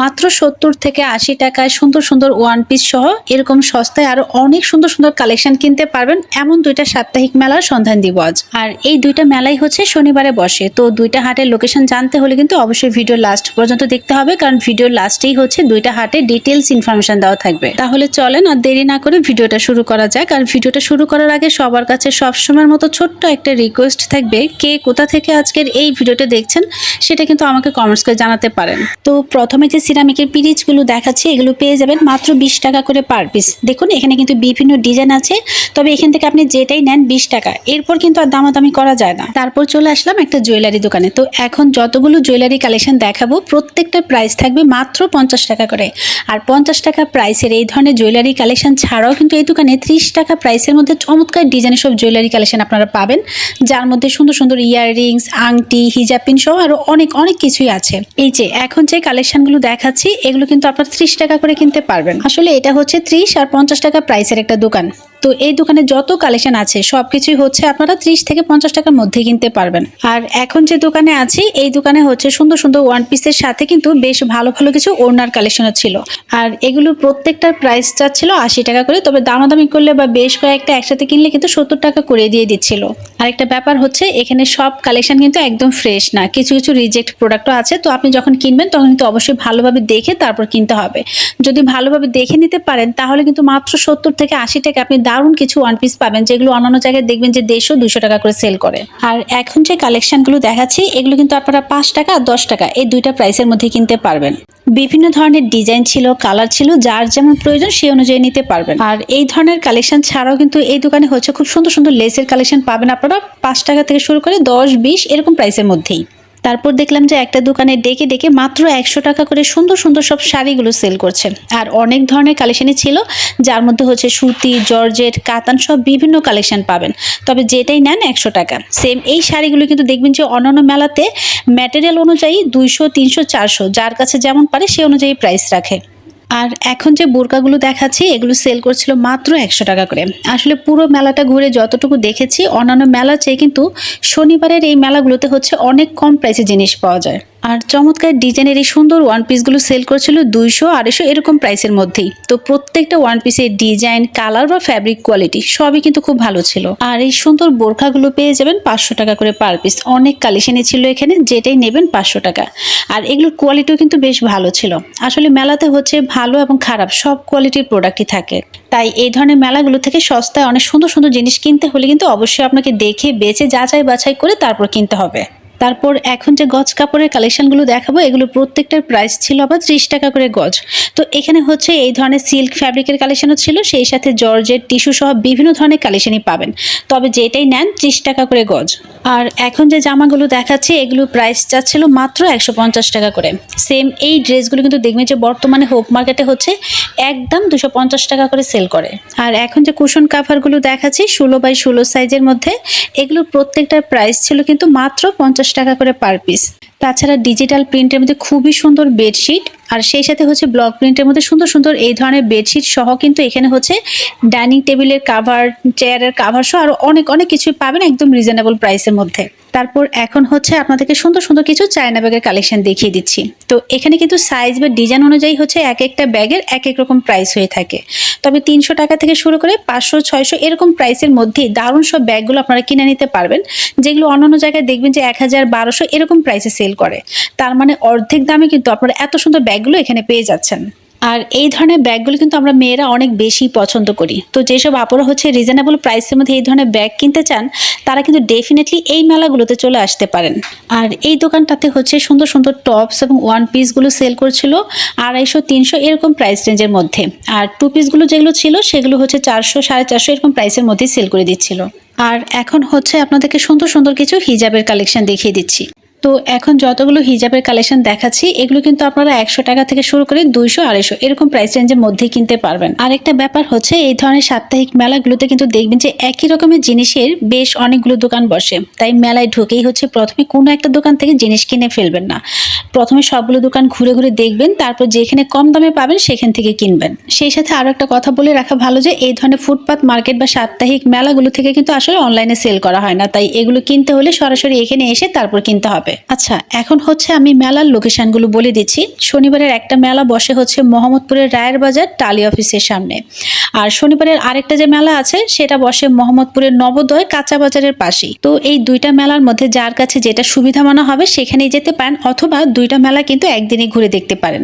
মাত্র সত্তর থেকে আশি টাকায় সুন্দর সুন্দর ওয়ান পিস সহ এরকম সস্তায় আরও অনেক সুন্দর সুন্দর কালেকশন কিনতে পারবেন এমন দুইটা সাপ্তাহিক মেলার সন্ধান দিব আজ আর এই দুইটা মেলাই হচ্ছে শনিবারে বসে। তো দুইটা হাটের লোকেশন জানতে হলে কিন্তু অবশ্যই ভিডিও লাস্ট পর্যন্ত দেখতে হবে, কারণ ভিডিও লাস্টেই হচ্ছে দুইটা হাটে ডিটেলস ইনফরমেশন দেওয়া থাকবে। তাহলে চলেন আর দেরি না করে ভিডিওটা শুরু করা যাক। আর ভিডিওটা শুরু করার আগে সবার কাছে সবসময়ের মতো ছোট্ট একটা রিকোয়েস্ট থাকবে, কে কোথা থেকে আজকের এই ভিডিওটা দেখছেন সেটা কিন্তু আমাকে কমেন্টস করে জানাতে পারেন। তো প্রথমে যে সিরামিকের পিরিচগুলো দেখাচ্ছি, এগুলো পেয়ে যাবেন মাত্র বিশ টাকা করে পার পিস দেখুন, এখানে কিন্তু বিভিন্ন ডিজাইন আছে, তবে এখান থেকে আপনি যেটাই নেন বিশ টাকা। এরপর কিন্তু আর দামাদামি করা যায় না। তারপর চলে আসলাম একটা জুয়েলারি দোকানে। তো এখন যতগুলো জুয়েলারি কালেকশন দেখাবো প্রত্যেকটার প্রাইস থাকবে মাত্র পঞ্চাশ টাকা করে। আর পঞ্চাশ টাকা প্রাইসের এই ধরনের জুয়েলারি কালেকশন ছাড়াও কিন্তু এই দোকানে ত্রিশ টাকা প্রাইসের মধ্যে চমৎকার ডিজাইনের সব জুয়েলারি কালেকশন আপনারা পাবেন। যার মধ্যে সুন্দর সুন্দর ইয়াররিংস আংটি হিজাপিন সহ আরও অনেক অনেক কিছুই আছে। এই যে, এখন যে কালেকশনগুলো দেখাচ্ছি, এগুলো কিন্তু আপনার ত্রিশ টাকা করে কিনতে পারবেন। আসলে এটা হচ্ছে ত্রিশ আর পঞ্চাশ টাকা প্রাইসের একটা দোকান। তো এই দোকানে যত কালেকশন আছে সব কিছুই হচ্ছে আপনারা ত্রিশ থেকে পঞ্চাশ টাকার মধ্যে কিনতে পারবেন। আর এখন যে দোকানে আছি, এই দোকানে হচ্ছে সুন্দর সুন্দর ওয়ান পিসের সাথে কিন্তু বেশ ভালো ভালো কিছু ওড়নার কালেকশনও ছিল। আর এগুলো প্রত্যেকটার প্রাইস চাচ্ছিল আশি টাকা করে, তবে দামাদামি করলে বা বেশ কয়েকটা একসাথে কিনলে কিন্তু সত্তর টাকা করে দিয়ে দিচ্ছিল। আরেকটা ব্যাপার হচ্ছে, এখানে সব কালেকশন কিন্তু একদম ফ্রেশ না। কিছু কিছু রিজেক্ট প্রোডাক্টও আছে, তো আপনি যখন কিনবেন, তখন কিন্তু অবশ্যই ভালোভাবে দেখে তারপর কিনতে হবে। যদি ভালোভাবে দেখে নিতে পারেন, তাহলে কিন্তু মাত্র সত্তর থেকে আশি টাকা আপনি দারুণ কিছু ওয়ান পিস পাবেন, যেগুলো অন্যান্য জায়গায় দেখবেন যে দেড়শো দুশো টাকা করে সেল করে। আর এখন যে কালেকশনগুলো দেখাচ্ছি, এগুলো কিন্তু আপনারা পাঁচ টাকা আর দশ টাকা, এই দুইটা প্রাইসের মধ্যে কিনতে পারবেন। বিভিন্ন ধরনের ডিজাইন ছিল কালার ছিল, যার যেমন প্রয়োজন সেই অনুযায়ী নিতে পারবেন। আর এই ধরনের কালেকশন ছাড়াও কিন্তু এই দোকানে হচ্ছে খুব সুন্দর সুন্দর লেসের কালেকশন পাবেন আপনারা পাঁচ টাকা থেকে শুরু করে দশ, বিশ, এরকম প্রাইসের মধ্যেই। তারপর দেখলাম যে একটা দোকানে ডেকে ডেকে মাত্র একশো টাকা করে সুন্দর সুন্দর সব শাড়িগুলো সেল করছে। আর অনেক ধরনের কালেকশনই ছিল, যার মধ্যে হচ্ছে সুতি, জর্জেট, কাতান সব বিভিন্ন কালেকশন পাবেন। তবে যেটাই নেন একশো টাকা। সেম এই শাড়িগুলো কিন্তু দেখবেন যে অন্যান্য মেলাতে ম্যাটেরিয়াল অনুযায়ী দুইশো, তিনশো, চারশো, যার কাছে যেমন পারে সে অনুযায়ী প্রাইস রাখে। আর এখন যে বোরকাগুলো দেখাচ্ছি, এগুলো সেল করছিল মাত্র একশো টাকা করে। আসলে পুরো মেলাটা ঘুরে যতটুকু দেখেছি, অন্যান্য মেলা চেয়ে কিন্তু শনিবারের এই মেলাগুলোতে হচ্ছে অনেক কম প্রাইসে জিনিস পাওয়া যায়। আর চমৎকার ডিজাইনের এই সুন্দর ওয়ান পিসগুলো সেল করছিল দুইশো, আড়াইশো এরকম প্রাইসের মধ্যেই। তো প্রত্যেকটা ওয়ান পিসের ডিজাইন কালার বা ফ্যাব্রিক কোয়ালিটি সবই কিন্তু খুব ভালো ছিল। আর এই সুন্দর বোরখাগুলো পেয়ে যাবেন পাঁচশো টাকা করে পার পিস অনেক কালেকশনই ছিল এখানে, যেটাই নেবেন পাঁচশো টাকা। আর এগুলোর কোয়ালিটিও কিন্তু বেশ ভালো ছিল। আসলে মেলাতে হচ্ছে ভালো এবং খারাপ, সব কোয়ালিটির প্রোডাক্টই থাকে। তাই এই ধরনের মেলাগুলো থেকে সস্তায় অনেক সুন্দর সুন্দর জিনিস কিনতে হলে কিন্তু অবশ্যই আপনাকে দেখে, বেছে যাচাই বাছাই করে তারপর কিনতে হবে। তারপর এখন যে গজ কাপড়ের কালেকশনগুলো দেখাবো, এগুলো প্রত্যেকটার প্রাইস ছিল আবার ত্রিশ টাকা করে গজ। তো এখানে হচ্ছে এই ধরনের সিল্ক ফ্যাব্রিকের কালেকশনও ছিল, সেই সাথে জর্জের টিস্যু সহ বিভিন্ন ধরনের কালেকশনই পাবেন। তবে যেটাই নেন, ত্রিশ টাকা করে গজ। আর এখন যে জামাগুলো দেখাচ্ছে, এগুলো প্রাইস চাচ্ছিল মাত্র একশো পঞ্চাশ টাকা করে। সেম এই ড্রেসগুলো কিন্তু দেখবেন যে বর্তমানে হোপ মার্কেটে হচ্ছে একদম দুশো পঞ্চাশ টাকা করে সেল করে। আর এখন যে কুশন কাভারগুলো দেখাচ্ছি, ষোলো বাই ষোলো সাইজের মধ্যে, এগুলো প্রত্যেকটার প্রাইস ছিল কিন্তু মাত্র পঞ্চাশ টাকা করে পার পিস তাছাড়া ডিজিটাল প্রিন্টের মধ্যে খুবই সুন্দর বেডশিট আর সেই সাথে হচ্ছে ব্লক প্রিন্টের মধ্যে সুন্দর সুন্দর এই ধরনের বেডশিট সহ কিন্তু এখানে হচ্ছে ডাইনিং টেবিলের কাভার চেয়ারের কাভার সহ আরও অনেক অনেক কিছুই পাবেন একদম রিজনেবল প্রাইসের মধ্যে। তারপর এখন হচ্ছে আপনাদেরকে সুন্দর সুন্দর কিছু চায়না ব্যাগের কালেকশন দেখিয়ে দিচ্ছি। তো এখানে কিন্তু সাইজ বা ডিজাইন অনুযায়ী হচ্ছে এক একটা ব্যাগের এক এক রকম প্রাইস হয়ে থাকে। তবে তিনশো টাকা থেকে শুরু করে পাঁচশো, ছয়শো এরকম প্রাইসের মধ্যে দারুণ সব ব্যাগগুলো আপনারা কিনে নিতে পারবেন, যেগুলো অন্যান্য জায়গায় দেখবেন যে এক হাজার, বারোশো এরকম প্রাইসে সেল করে। তার মানে অর্ধেক দামে কিন্তু আপনারা এত সুন্দর ব্যাগগুলো এখানে পেয়ে যাচ্ছেন। আর এই ধরনের ব্যাগগুলো কিন্তু আমরা মেয়েরা অনেক বেশি পছন্দ করি। তো যেসব আপুরা হচ্ছে রিজনেবল প্রাইসের মধ্যে এই ধরনের ব্যাগ কিনতে চান, তারা কিন্তু ডেফিনেটলি এই মেলাগুলোতে চলে আসতে পারেন। আর এই দোকানটাতে হচ্ছে সুন্দর সুন্দর টপস এবং ওয়ান পিসগুলো সেল করছিল আড়াইশো, তিনশো এরকম প্রাইস রেঞ্জের মধ্যে। আর টু পিসগুলো যেগুলো ছিল, সেগুলো হচ্ছে চারশো, সাড়ে চারশো এরকম প্রাইসের মধ্যেই সেল করে দিচ্ছিল। আর এখন হচ্ছে আপনাদেরকে সুন্দর সুন্দর কিছু হিজাবের কালেকশন দেখিয়ে দিচ্ছি। তো এখন যতগুলো হিজাবের কালেকশন দেখাচ্ছি, এগুলো কিন্তু আপনারা একশো টাকা থেকে শুরু করে দুইশো, আড়াইশো, এরকম প্রাইস রেঞ্জের মধ্যেই কিনতে পারবেন। আরেকটা ব্যাপার হচ্ছে, এই ধরনের সাপ্তাহিক মেলাগুলোতে কিন্তু দেখবেন যে একই রকমের জিনিসের বেশ অনেকগুলো দোকান বসে। তাই মেলায় ঢুকেই হচ্ছে প্রথমে কোনো একটা দোকান থেকে জিনিস কিনে ফেলবেন না। প্রথমে সবগুলো দোকান ঘুরে ঘুরে দেখবেন, তারপর যেখানে কম দামে পাবেন সেখান থেকে কিনবেন। সেই সাথে আরও একটা কথা বলে রাখা ভালো যে, এই ধরনের ফুটপাত মার্কেট বা সাপ্তাহিক মেলাগুলো থেকে কিন্তু আসলে অনলাইনে সেল করা হয় না। তাই এগুলো কিনতে হলে সরাসরি এখানে এসে তারপর কিনতে হবে। হবে। আচ্ছা এখন হচ্ছে আমি মেলার লোকেশনগুলো বলে দিচ্ছি। শনিবারের একটা মেলা বসে হচ্ছে মোহাম্মদপুরের রায়ের বাজার টালি অফিসের সামনে। আর শনিবারের আরেকটা যে মেলা আছে, সেটা বসে মোহাম্মদপুরের নবোদয় কাঁচা বাজারের পাশেই। তো এই দুইটা মেলার মধ্যে যার কাছে যেটা সুবিধা মনে হবে, সেখানেই যেতে পারেন, অথবা দুইটা মেলা কিন্তু একদিনই ঘুরে দেখতে পারেন।